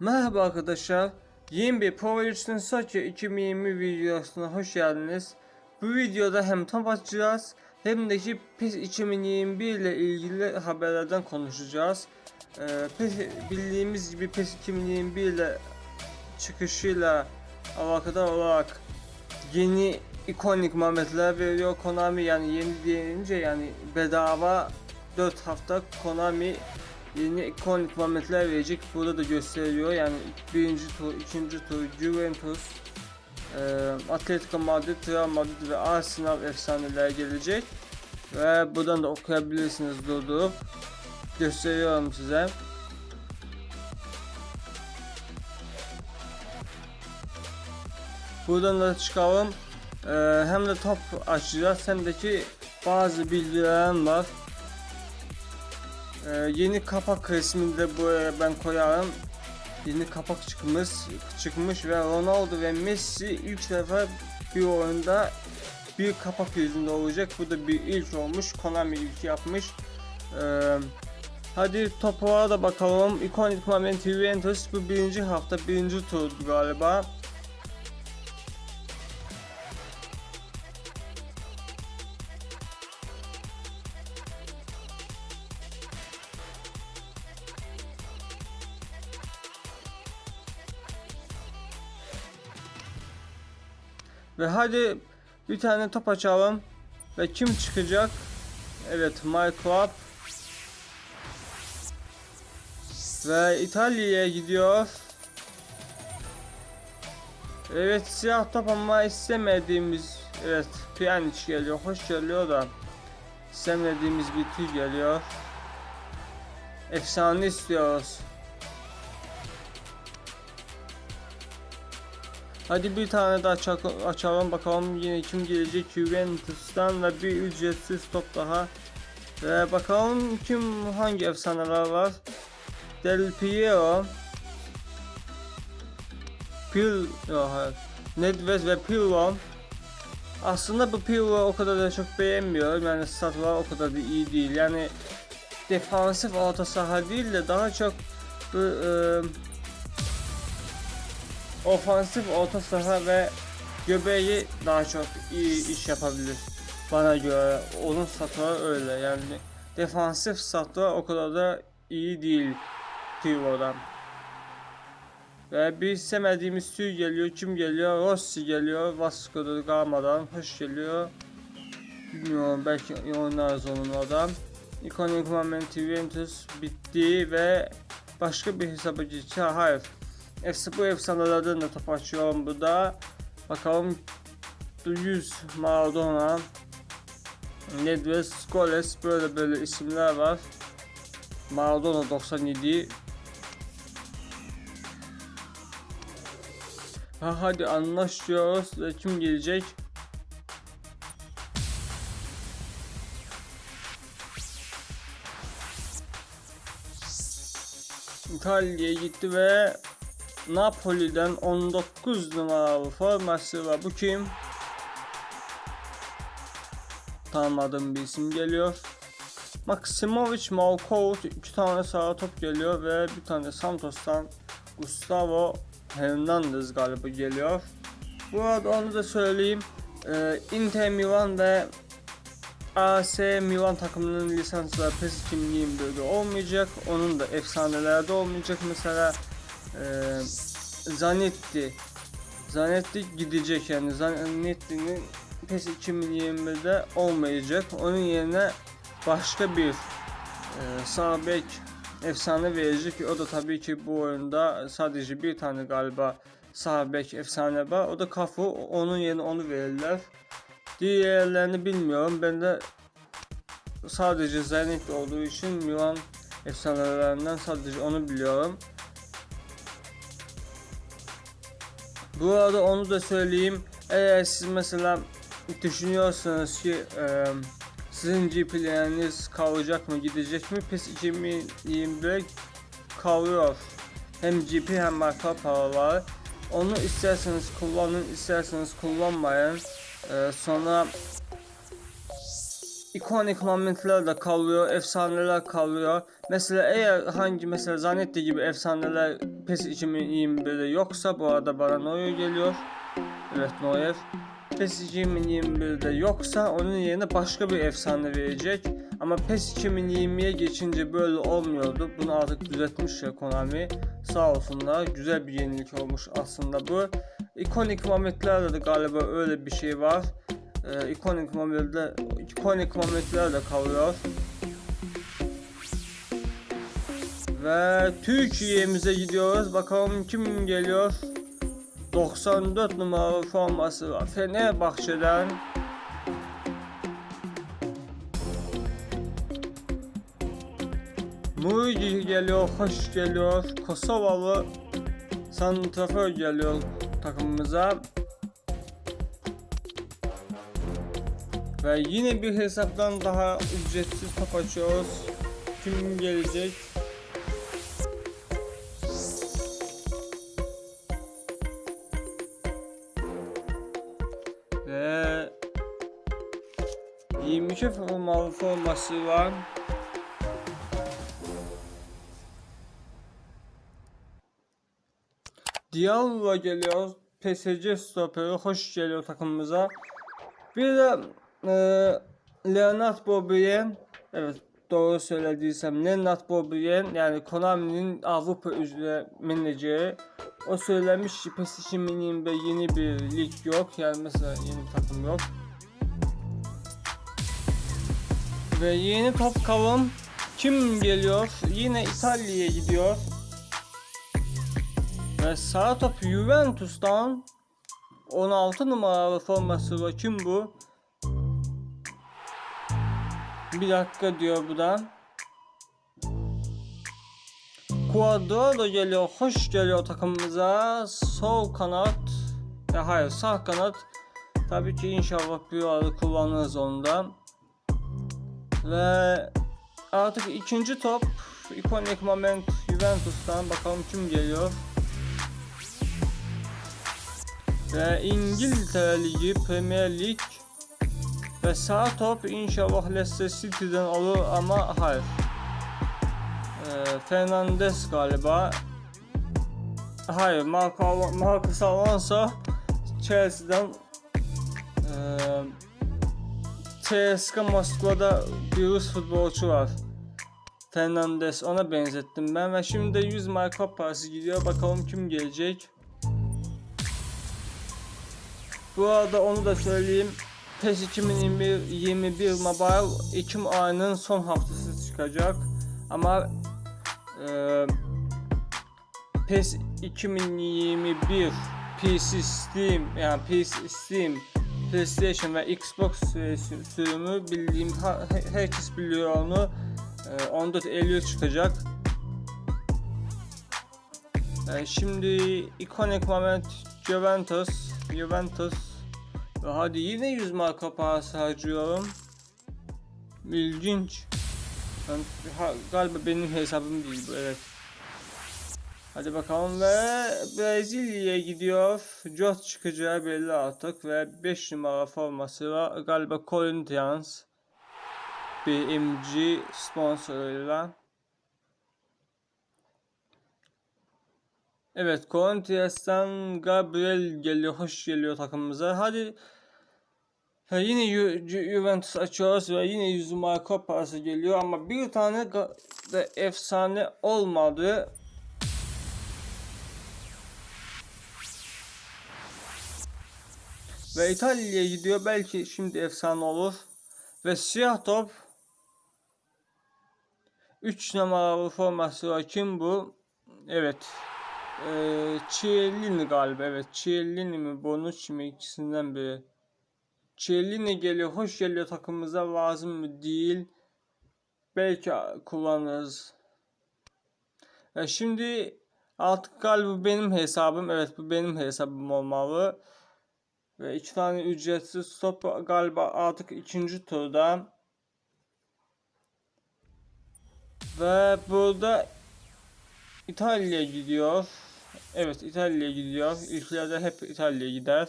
Merhaba arkadaşlar. Yeni bir Power Rangers Soccer 2020 videosuna hoş geldiniz. Bu videoda hem top açacağız hem de ki PES 2021 ile ilgili haberlerden konuşacağız. Ee, PES, bildiğimiz gibi PES 2021 ile çıkışıyla alakadar olarak yeni ikonik mametler veriyor Konami yani yeni deyince yani bedava 4 hafta Konami yeni ikonik mametler verecek burada da gösteriyor yani birinci tur ikinci tur Juventus e, Atletico Madrid, Real Madrid ve Arsenal efsaneler gelecek ve buradan da okuyabilirsiniz durdurup gösteriyorum size. Buradan da çıkalım. Ee, hem de top açacağız hem de ki bazı bilgilerim var. Ee, yeni kapak resmini de buraya ben koyarım. Yeni kapak çıkmış, çıkmış ve Ronaldo ve Messi ilk defa bir oyunda bir kapak yüzünde olacak. Bu da bir ilk olmuş. Konami ilk yapmış. Ee, hadi topuğa da bakalım. Iconic Moment Juventus bu birinci hafta birinci tur galiba. Ve hadi bir tane top açalım. Ve kim çıkacak? Evet, My Club. Ve İtalya'ya gidiyor. Evet, siyah top ama istemediğimiz evet Pjanic geliyor. Hoş geliyor da istemediğimiz bir tür geliyor. Efsane istiyoruz. Hadi bir tane daha açak- açalım bakalım yine kim gelecek Juventus'tan ve bir ücretsiz top daha. Ve bakalım kim hangi efsaneler var. Del Piero. Pil hayır. Nedved ve Pirlo. Aslında bu Pirlo o kadar da çok beğenmiyorum. Yani statlar o kadar da iyi değil. Yani defansif orta saha değil de daha çok bu, e, ofansif orta saha ve göbeği daha çok iyi iş yapabilir. Bana göre onun satları öyle yani defansif satları o kadar da iyi değil Pivo'dan. Ve bir istemediğimiz tür geliyor. Kim geliyor? Rossi geliyor. Vasco da Gama'dan. Hoş geliyor. Bilmiyorum belki oynarız onunla Iconic Moment Juventus bitti ve başka bir hesaba geçeceğiz. Hayır. Efsa bu efsanelerden de top açıyorum burada. Bakalım 100 Maradona, Nedved, Scholes böyle böyle isimler var. Maradona 97. Ha hadi anlaşıyoruz ve kim gelecek? İtalya'ya gitti ve Napoli'den 19 numaralı forması var. Bu kim? Tanımadığım bir isim geliyor. Maximovic Malkout iki tane sağ top geliyor ve bir tane Santos'tan Gustavo Hernandez galiba geliyor. Bu arada onu da söyleyeyim. Ee, Inter Milan ve AS Milan takımının lisansları PES 2021'de olmayacak. Onun da efsanelerde olmayacak. Mesela ee, Zanetti Zanetti gidecek yani Zanetti'nin PES 2021'de olmayacak. Onun yerine başka bir e, sağ efsane verecek. O da tabii ki bu oyunda sadece bir tane galiba sağ bek efsane var. O da Kafu. Onun yerine onu verirler. Diğerlerini bilmiyorum. Ben de sadece Zanetti olduğu için Milan efsanelerinden sadece onu biliyorum. Bu arada onu da söyleyeyim. Eğer siz mesela düşünüyorsanız ki e, sizin GP'leriniz kalacak mı gidecek mi? PES 2021 kalıyor. Hem GP hem marka paralar. Onu isterseniz kullanın, isterseniz kullanmayın. E, sonra ikonik momentler de kalıyor, efsaneler kalıyor. Mesela eğer hangi mesela Zanetti gibi efsaneler PES 2021'de yoksa bu arada bana Neuer geliyor. Evet Neuer. PES 2021'de yoksa onun yerine başka bir efsane verecek. Ama PES 2020'ye geçince böyle olmuyordu. Bunu artık düzeltmiş ya Konami. Sağ olsunlar. Güzel bir yenilik olmuş aslında bu. İkonik momentlerle de galiba öyle bir şey var. Ee, ikonik momentler, ikonik momentler de kalıyor. Ve Türkiye'mize gidiyoruz. Bakalım kim geliyor? 94 numaralı forması var. Fenerbahçe'den Muigi geliyor, hoş geliyor. Kosovalı Santrafor geliyor takımımıza. Ve yine bir hesaptan daha ücretsiz top açıyoruz. Kim gelecek? Ve 22 formalı forması var. Diallo geliyor. PSG stoperi hoş geliyor takımımıza. Bir de Leonard Bobrien evet doğru söylediysem Leonard Bobrien yani Konami'nin Avrupa üzere menajeri. O söylemiş ki PES 2020'de yeni bir lig yok. Yani mesela yeni takım yok. Ve yeni top kim geliyor? Yine İtalya'ya gidiyor. Ve sağ top Juventus'tan. 16 numaralı forması var. Kim bu? Bir dakika diyor bu da. Cuadrado geliyor. Hoş geliyor takımımıza. Sol kanat. Ya hayır sağ kanat. Tabii ki inşallah bir arada kullanırız onda. Ve artık ikinci top. ikonik moment Juventus'tan. Bakalım kim geliyor. Ve İngiltere Ligi, Premier Lig ve sağ top inşallah Leicester City'den olur ama hayır. Ee, Fernandes galiba. Hayır, Marco, Marcus Alonso Chelsea'den ee, CSKA Moskova'da bir Rus futbolcu var. Fernandes ona benzettim ben ve şimdi 100 marka parası gidiyor. Bakalım kim gelecek. Bu arada onu da söyleyeyim. PES 2021 21 Mobile Ekim ayının son haftası çıkacak. Ama e, PES 2021 PC Steam yani PC Steam PlayStation ve Xbox sürümü bildiğim herkes biliyor onu. E, 14 Eylül çıkacak. E, şimdi ikonik moment Juventus Juventus ve hadi yine 100 marka parası harcıyorum. İlginç. Ben, ha, galiba benim hesabım değil bu evet. Hadi bakalım ve Brezilya'ya gidiyor. Jot çıkacağı belli artık ve 5 numara forması var. Galiba Corinthians BMG sponsoruyla. Evet Corinthians'tan Gabriel geliyor. Hoş geliyor takımımıza. Hadi Ha, yine Ju Ju Juventus açıyoruz ve yine 100 marka parası geliyor ama bir tane de efsane olmadı. Ve İtalya'ya gidiyor. Belki şimdi efsane olur. Ve siyah top 3 numaralı forması var. Kim bu? Evet. Ee, Chiellini galiba. Evet. Chiellini mi? Bonucci mi? ikisinden biri. Chiellini geliyor. Hoş geliyor takımımıza. Lazım mı? Değil. Belki kullanırız. Ya şimdi artık galiba benim hesabım. Evet bu benim hesabım olmalı. Ve iki tane ücretsiz stop galiba artık ikinci turda. Ve burada İtalya gidiyor. Evet İtalya gidiyor. İlklerde hep İtalya gider.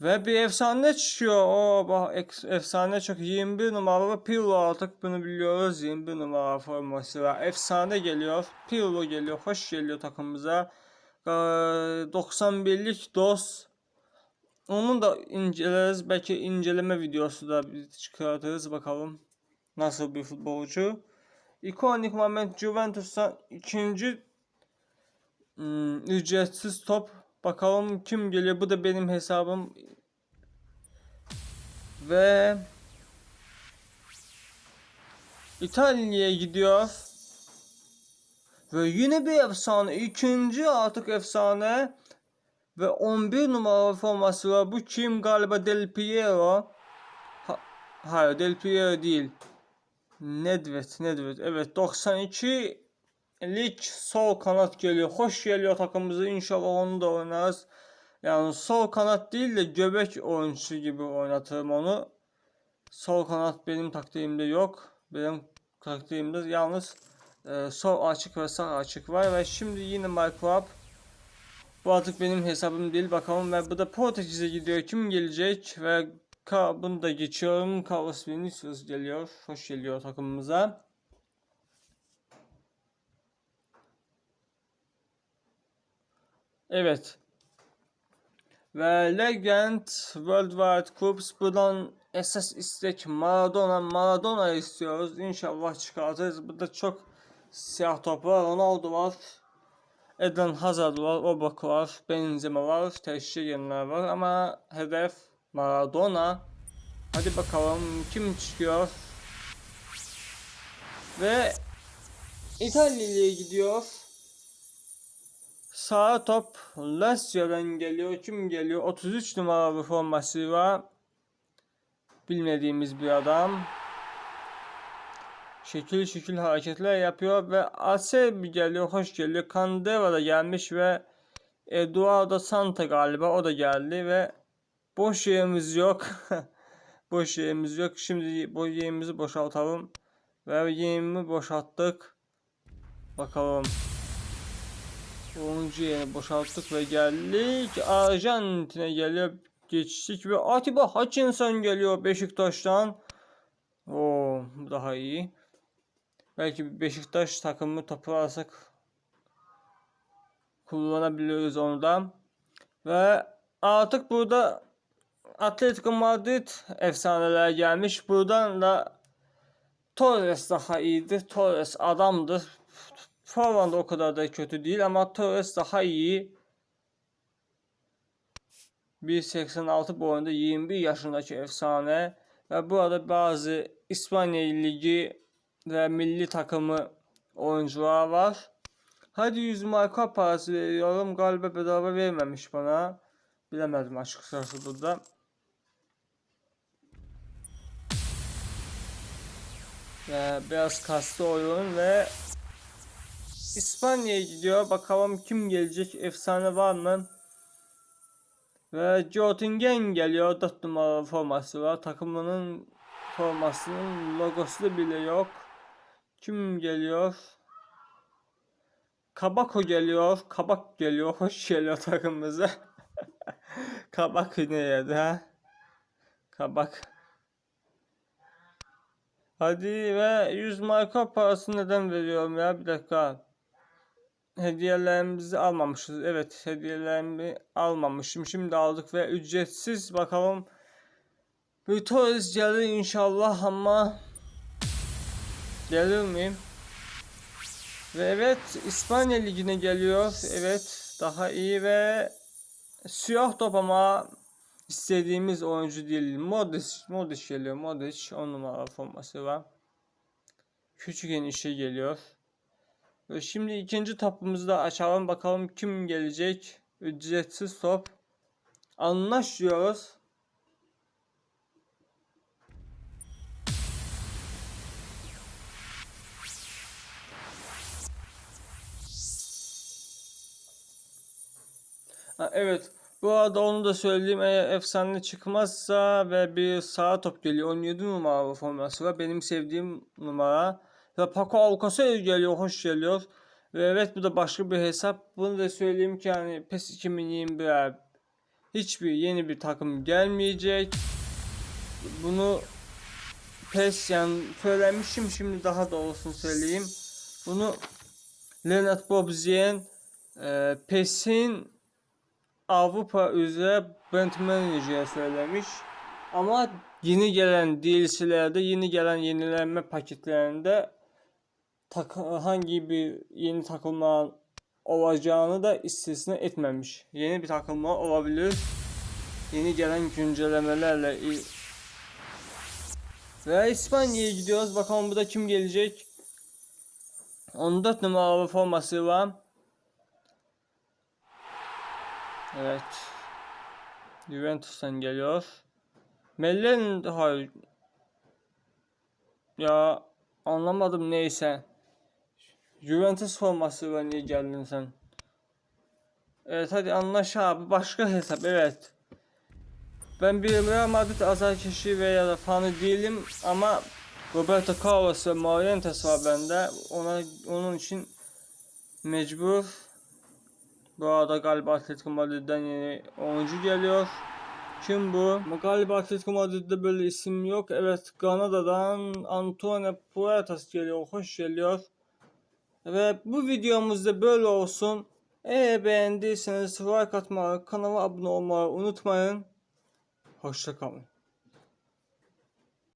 Ve bir efsane çıkıyor. O bak efsane çok 21 numaralı Pirlo artık bunu biliyoruz. 21 numara forması var. Efsane geliyor. Pirlo geliyor. Hoş geliyor takımımıza. Ee, 91'lik DOS. Onu da inceleriz. Belki inceleme videosu da bir çıkartırız bakalım. Nasıl bir futbolcu. İkonik moment Juventus'tan ikinci hmm, ücretsiz top. Bakalım kim geliyor. Bu da benim hesabım. Ve İtalya'ya gidiyor. Ve yine bir efsane. ikinci artık efsane. Ve 11 numaralı forması var. Bu kim? Galiba Del Piero. Ha, hayır Del Piero değil. Nedved, Nedved. Evet 92 lig sol kanat geliyor. Hoş geliyor takımımıza. İnşallah onu da oynarız. Yani sol kanat değil de göbek oyuncusu gibi oynatırım onu. Sol kanat benim taktiğimde yok. Benim taktiğimde yalnız e, sol açık ve sağ açık var ve şimdi yine Minecraft bu artık benim hesabım değil bakalım ve bu da Portekiz'e gidiyor kim gelecek ve bunu da geçiyorum Carlos Vinicius geliyor hoş geliyor takımımıza Evet. Ve Legend Worldwide Cups buradan esas istek Maradona. Maradona istiyoruz. İnşallah çıkartırız. Burada çok siyah top var. Ronaldo var. Eden Hazard var, Oblak var, Benzema var, Teşegenler var. Ama hedef Maradona. Hadi bakalım kim çıkıyor? Ve İtalya'ya gidiyor. Sağ top Lazio'dan geliyor. Kim geliyor? 33 numaralı forması var. Bilmediğimiz bir adam şekil şekil hareketler yapıyor ve Asebi geliyor, hoş geliyor. Candela da gelmiş ve Eduardo Santa galiba o da geldi ve boş yerimiz yok. boş yerimiz yok. Şimdi bu yerimizi boşaltalım. Ve yerimi boşalttık. Bakalım. 10. yerini boşalttık ve geldik. Arjantin'e geliyor. Geçtik ve Atiba Hutchinson geliyor Beşiktaş'tan. Bu daha iyi. Belki Beşiktaş takımı topu alsak kullanabiliyoruz onu da. Ve artık burada Atletico Madrid efsaneler gelmiş. Buradan da Torres daha iyidir. Torres adamdır. Forman da o kadar da kötü değil ama Torres daha iyi. 1.86 boyunda 21 yaşındaki efsane ve burada bazı İspanya Ligi ve milli takımı oyuncular var. Hadi 100 marka parası veriyorum. Galiba bedava vermemiş bana. Bilemedim açıkçası burada. Ve biraz kastı oyun ve İspanya'ya gidiyor. Bakalım kim gelecek? Efsane var mı? Ve Jotingen geliyor. 4 numaralı forması var. Takımının formasının logosu bile yok. Kim geliyor? Kabako geliyor. Kabak geliyor. Hoş geliyor takımımıza. Kabak ne yedi ha? Kabak. Hadi ve 100 marka parası neden veriyorum ya? Bir dakika. Hediyelerimizi almamışız. Evet hediyelerimi almamışım. Şimdi aldık ve ücretsiz bakalım. Turist gelir inşallah ama Gelir miyim? Ve evet İspanya Ligi'ne geliyor. Evet daha iyi ve siyah top ama istediğimiz oyuncu değil. Modric, Modric geliyor. Modric 10 numara forması var. Küçük işe geliyor. Şimdi ikinci topumuzu da açalım bakalım kim gelecek. Ücretsiz top. Anlaşıyoruz. Ha, evet. Bu arada onu da söyleyeyim. Eğer efsane çıkmazsa ve bir sağ top geliyor. 17 numaralı forması var. Benim sevdiğim numara. Ve Paco Alcacer geliyor. Hoş geliyor. Ve evet bu da başka bir hesap. Bunu da söyleyeyim ki hani PES 2021 hiçbir yeni bir takım gelmeyecek. Bunu PES yani söylemişim şimdi daha da olsun söyleyeyim. Bunu Leonard Bobzien e, PES'in Avrupa üzere brand manager'e söylemiş. Ama yeni gelen DLC'lerde, yeni gelen yenilenme paketlerinde tak hangi bir yeni takılma olacağını da istisna etmemiş. Yeni bir takılma olabilir. Yeni gelen güncellemelerle ve İspanya'ya gidiyoruz. Bakalım burada kim gelecek? 14 numaralı forması var. Evet. Juventus'tan geliyor. Mellen hayır. Ya anlamadım neyse. Juventus forması var niye geldin sen? Evet hadi anlaş abi başka hesap evet. Ben bir Real Madrid azarkeşi veya da fanı değilim ama Roberto Carlos ve Morientes var bende. Ona onun için mecbur. Bu arada galiba Atletico Madrid'den yeni oyuncu geliyor. Kim bu? Galiba Atletico Madrid'de böyle isim yok. Evet Granada'dan Antonio Puertas geliyor. Hoş geliyor. Ve bu videomuzda böyle olsun. Eğer beğendiyseniz like atmayı, kanala abone olmayı unutmayın. Hoşçakalın.